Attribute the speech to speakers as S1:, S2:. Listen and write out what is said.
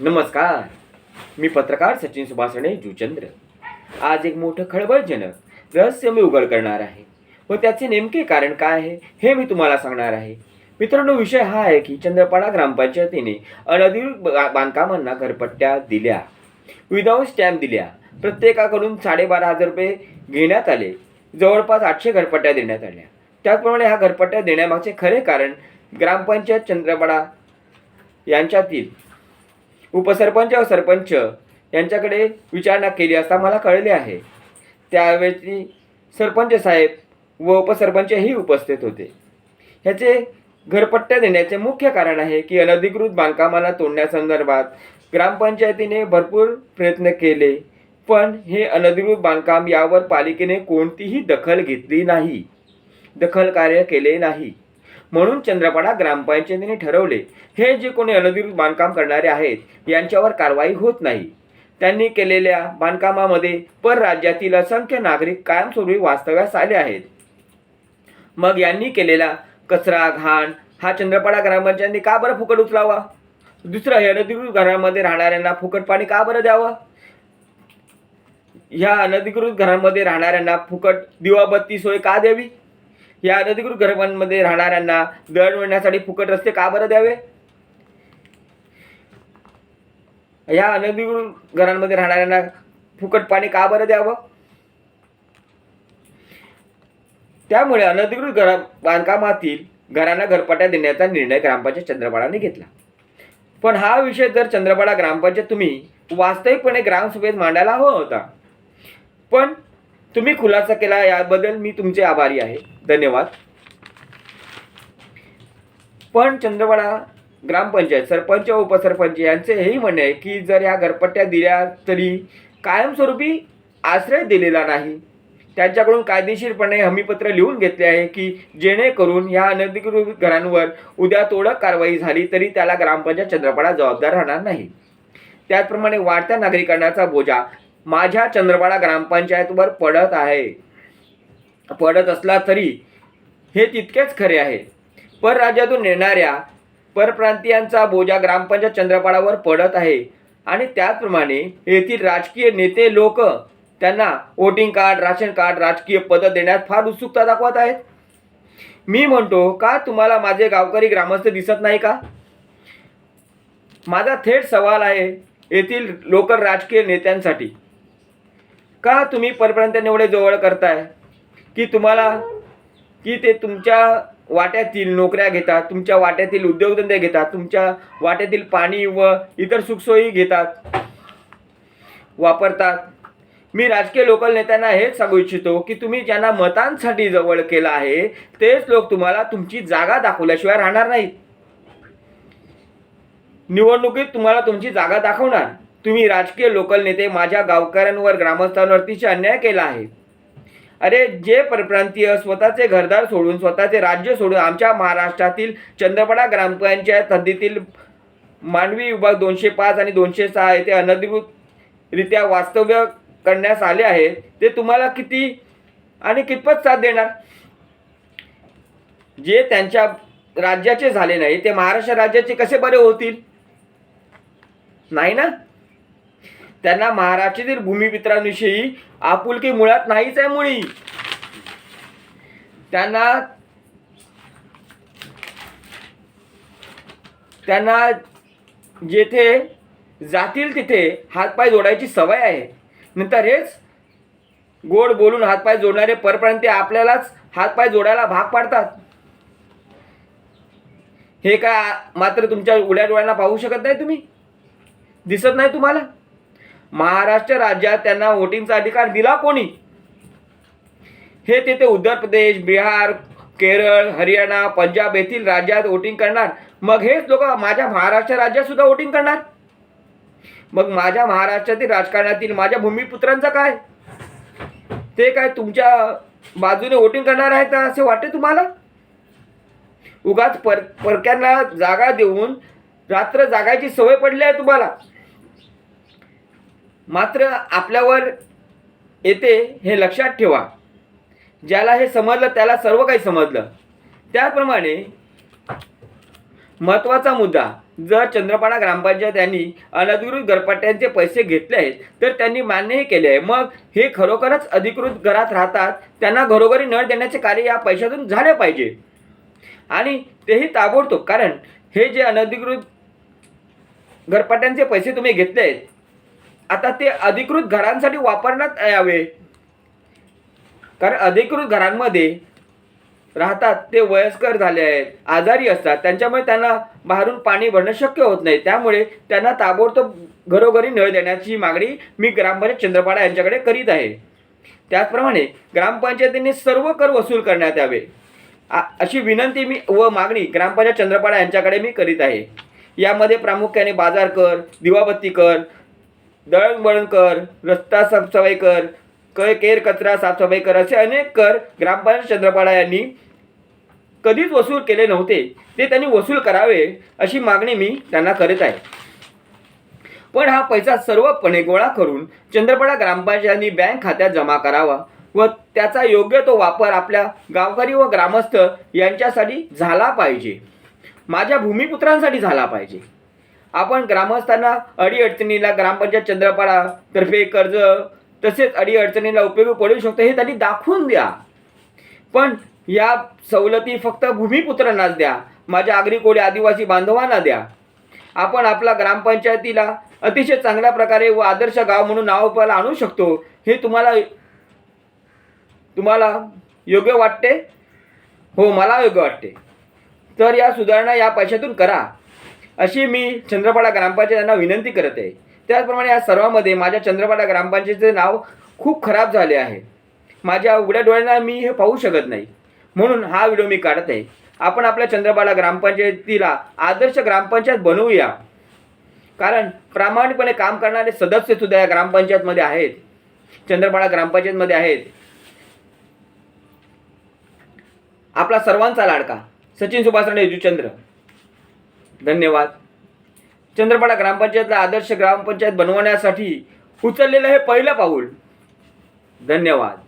S1: नमस्कार. मी पत्रकार सचिन सुभाषणे जुचंद्र. आज एक मोठं खळबळजनक रहस्य मी उघड करणार आहे. व त्याचे नेमके कारण काय आहे हे मी तुम्हाला सांगणार आहे. मित्रांनो विषय हा आहे की चंद्रपाडा ग्रामपंचायतीने अनधिकृत बा- बांधकामांना घरपट्ट्या दिल्या. विदाऊट स्टॅम्प दिल्या. प्रत्येकाकडून साडेबारा हजार रुपये घेण्यात आले. जवळपास आठशे घरपट्ट्या देण्यात आल्या. त्याचप्रमाणे ह्या घरपट्ट्या देण्यामागचे खरे कारण ग्रामपंचायत चंद्रपाडा यांच्यातील उपसरपंच व सरपंच यांच्याकडे विचारणा केली असता मला कळले आहे. त्यावेळी सरपंच साहेब व उपसरपंचही उपस्थित होते. ह्याचे घरपट्ट्या देण्याचे मुख्य कारण आहे की अनधिकृत बांधकामाला तोडण्यासंदर्भात ग्रामपंचायतीने भरपूर प्रयत्न केले पण हे अनधिकृत बांधकाम यावर पालिकेने कोणतीही दखल घेतली नाही. दखल कार्य केले नाही. म्हणून चंद्रपाडा ग्रामपंचायतीने ठरवले हे जे कोणी अनधिकृत बांधकाम करणारे आहेत यांच्यावर कारवाई होत नाही. त्यांनी केलेल्या बांधकामामध्ये परराज्यातील असंख्य नागरिक कायमस्वरूपी वास्तव्यास आले आहेत. मग यांनी केलेला कचरा घाण हा चंद्रपाडा ग्रामपंचायतीने का बरं फुकट उचलावा? दुसरं हे अनधिकृत घरामध्ये राहणाऱ्यांना फुकट पाणी का बरं द्यावं? ह्या अनधिकृत घरांमध्ये राहणाऱ्यांना फुकट दिवाबत्ती सोय का द्यावी? या अनधिकृत घरांमध्ये राहणाऱ्यांना दळणवळण्यासाठी फुकट रस्ते का बरं द्यावे? या अनधिकृत घरांमध्ये राहणाऱ्यांना फुकट पाणी का बरं द्यावं? त्यामुळे अनधिकृत घरा बांधकामातील घरांना घरपट्ट्या देण्याचा निर्णय ग्रामपंचायत चंद्रपाडाने घेतला. पण हा विषय जर चंद्रपाडा ग्रामपंचायत तुम्ही वास्तविकपणे ग्रामसभेत मांडायला हवा होता. पण तुम्ही खुलासा केला याबद्दल मी तुमचे आभारी आहे. धन्यवाद. पण चंद्रवाडा ग्रामपंचायत सरपंच व उपसरपंच यांचे हेही म्हणणे आहे की जर या घरपट्ट्या दिल्या तरी कायमस्वरूपी आश्रय दिलेला नाही. त्यांच्याकडून कायदेशीरपणे हमीपत्र लिहून घेतले आहे की जेणेकरून या अनधिकृत घरांवर उद्या तोडक कारवाई झाली तरी त्याला ग्रामपंचायत चंद्रपाडा जबाबदार राहणार नाही. त्याचप्रमाणे वाढत्या नागरिकांचा बोजा माझ्या चंद्रपाडा ग्रामपंचायतवर पडत आहे. पडत असला तरी हे तितकेच खरे आहे. परराज्यातून येणाऱ्या परप्रांतीयांचा बोजा ग्रामपंचायत चंद्रपाडावर पडत आहे. आणि त्याचप्रमाणे येथील राजकीय नेते लोक त्यांना वोटिंग कार्ड राशन कार्ड राजकीय पदं देण्यात फार उत्सुकता दाखवत आहेत. मी म्हणतो का तुम्हाला माझे गावकरी ग्रामस्थ दिसत नाही का? माझा थेट सवाल आहे येथील लोकल राजकीय नेत्यांसाठी. का तुम्ही परप्रांत्यांना एवढे जवळ करताय? की तुम्हाला की ते तुमच्या वाट्यातील नोकऱ्या घेतात तुमच्या वाट्यातील उद्योगधंदे घेतात तुमच्या वाट्यातील पाणी व इतर सुखसोयी घेतात वापरतात. मी राजकीय लोकल नेत्यांना हेच सांगू इच्छितो की तुम्ही ज्यांना मतांसाठी जवळ केलं आहे तेच लोक तुम्हाला तुमची जागा दाखवल्याशिवाय राहणार नाहीत. निवडणुकीत तुम्हाला तुमची जागा दाखवणार. तुम्ही राजकीय लोकल नेते माझ्या गावकऱ्यांवर ग्रामस्थांवरतीचे अन्याय केला आहे. अरे जे परप्रांतीय स्वतःचे घरदार सोडून स्वतःचे राज्य सोडून आमच्या महाराष्ट्रातील चंद्रपडा ग्रामपंचायत हद्दीतील मानवी विभाग दोनशे पाच आणि दोनशे सहा येथे अनधिकृतरित्या वास्तव्य करण्यास आले आहे ते तुम्हाला किती आणि कितपत साथ देणार? जे त्यांच्या राज्याचे झाले नाही ते महाराष्ट्र राज्याचे कसे बरे होतील? नाही ना? त्यांना महाराष्ट्रातील भूमिपित्रांविषयी आपुलकी मुळात नाहीच आहे मुळी. त्यांना त्यांना जेथे जातील तिथे हातपाय जोडायची सवय आहे. नंतर हेच गोड बोलून हातपाय जोडणारे परप्रांती आपल्यालाच हातपाय जोडायला भाग पाडतात. हे काय मात्र तुमच्या उड्या डोळ्यांना पाहू शकत नाही तुम्ही? दिसत नाही तुम्हाला? महाराष्ट्र राज्यात त्यांना वोटिंगचा अधिकार दिला कोणी? हे तिथे उत्तर प्रदेश बिहार केरळ हरियाणा पंजाब येथील राज्यात वोटिंग करणार. मग हेच लोक माझ्या महाराष्ट्र राज्यात सुद्धा वोटिंग करणार? मग माझ्या महाराष्ट्रातील राजकारणातील माझ्या भूमिपुत्रांचं काय? ते काय तुमच्या बाजूने वोटिंग करणार आहेत का असे वाटते तुम्हाला? उगाच पर परक्यांना जागा देऊन रात्र जागायची सवय पडली आहे तुम्हाला. मात्र आपल्यावर येते हे लक्षात ठेवा. ज्याला हे समजलं त्याला सर्व काही समजलं. त्याप्रमाणे महत्त्वाचा मुद्दा जर चंद्रपाडा ग्रामपंचायत यांनी अनधिकृत घरपट्ट्यांचे पैसे घेतले आहेत तर त्यांनी मान्यही केले आहे. मग हे खरोखरच अधिकृत घरात राहतात त्यांना घरोघरी नळ देण्याचे कार्य या पैशातून झाले पाहिजे. आणि तेही ताबडतोब कारण हे जे अनधिकृत घरपट्ट्यांचे पैसे तुम्ही घेतले आहेत आता ते अधिकृत घरांसाठी वापरण्यात यावे. कारण अधिकृत घरांमध्ये राहतात ते वयस्कर झाले आहेत आजारी असतात. त्यांच्यामुळे त्यांना बाहेरून पाणी भरणं शक्य होत नाही. त्यामुळे त्यांना ताबडतोब घरोघरी नळ देण्याची मागणी मी ग्रामपंचायत चंद्रपाडा यांच्याकडे करीत आहे. त्याचप्रमाणे ग्रामपंचायतीने सर्व कर वसूल करण्यात यावे. आ- अशी विनंती मी व मागणी ग्रामपंचायत चंद्रपाडा यांच्याकडे मी करीत आहे. यामध्ये प्रामुख्याने बाजार कर दिवाबत्ती कर दळणवळण कर रस्ता साफसफाई कर कै केर कचरा साफसफाई कर असे अनेक कर ग्रामपंचायत चंद्रपाडा यांनी कधीच वसूल केले नव्हते. ते त्यांनी वसूल करावे अशी मागणी मी त्यांना करीत आहे. पण हा पैसा सर्वपणे गोळा करून चंद्रपाडा ग्रामपंचायतींनी बँक खात्यात जमा करावा व त्याचा योग्य तो वापर आपल्या गावकरी व ग्रामस्थ यांच्यासाठी झाला पाहिजे. माझ्या भूमिपुत्रांसाठी झाला पाहिजे. आपण ग्रामस्थांना अडीअडचणीला ग्रामपंचायत चंद्रपाडा तर्फे कर्ज तसेच अडीअडचणीला उपयोगी पडू शकतो हे त्यांनी दाखवून द्या. पण या सवलती फक्त भूमिपुत्रांनाच द्या. माझ्या आगरी कोळी आदिवासी बांधवांना द्या. आपण आपला ग्रामपंचायतीला अतिशय चांगल्या प्रकारे व आदर्श गाव म्हणून नावाला आणू शकतो हे तुम्हाला तुम्हाला योग्य वाटते? हो मला योग्य वाटते. तर या सुधारणा या पैशातून करा. अशी मी चंद्रपाडा ग्रामपंचायतांना विनंती करत. आहे त्याचप्रमाणे या सर्वांमध्ये माझ्या चंद्रपाडा ग्रामपंचायतीचे नाव खूप खराब झाले आहे. माझ्या उघड्या डोळ्यांना मी हे पाहू शकत नाही. म्हणून हा व्हिडिओ मी काढत. आहे आपण आपल्या चंद्रपाडा ग्रामपंचायतीला आदर्श ग्रामपंचायत बनवूया. कारण प्रामाणिकपणे काम करणारे सदस्य सुद्धा या ग्रामपंचायतमध्ये आहेत. चंद्रपाडा ग्रामपंचायतमध्ये आहेत. आपला सर्वांचा लाडका सचिन सुभाषराणे राणे धन्यवाद. चंद्रपाडा ग्रामपंचायतला आदर्श ग्रामपंचायत बनवण्यासाठी उचललेलं हे पहिलं पाऊल. धन्यवाद.